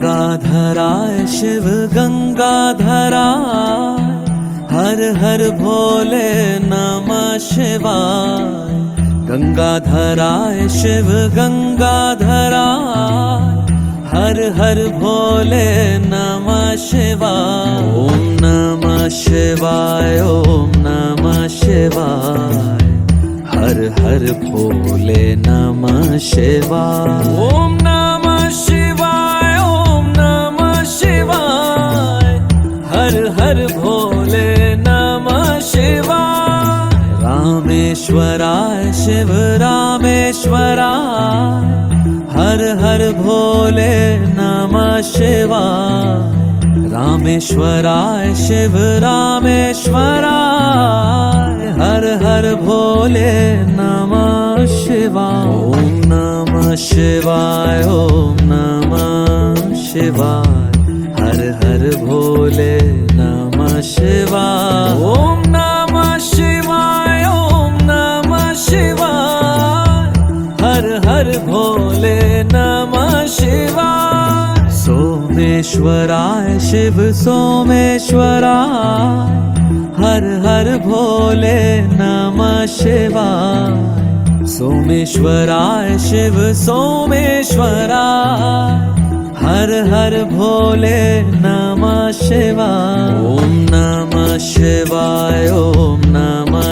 गंगाधराय, शिव गंगाधराय, हर हर भोले नमः शिवाय। गंगाधराय, शिव गंगाधराय, हर हर भोले नमः शिवाय। ॐ नमः शिवाय ॐ नमः शिवाय। हर हर भोले नमः शिवाय। ॐ हर हर भोले नमः शिवाय रामेश्वराय शिव रामेश्वराय हर हर भोले नमः शिवाय रामेश्वराय शिव रामेश्वराय हर हर भोले नमः शिवाय ॐ नमः शिवाय ॐ नमः शिवाय हर भोले नमः शिवाय। सोमेश्वराय शिव सोमेश्वराय। हर हर भोले नमः शिवाय। सोमेश्वराय शिव सोमेश्वराय। हर हर भोले नमः शिवाय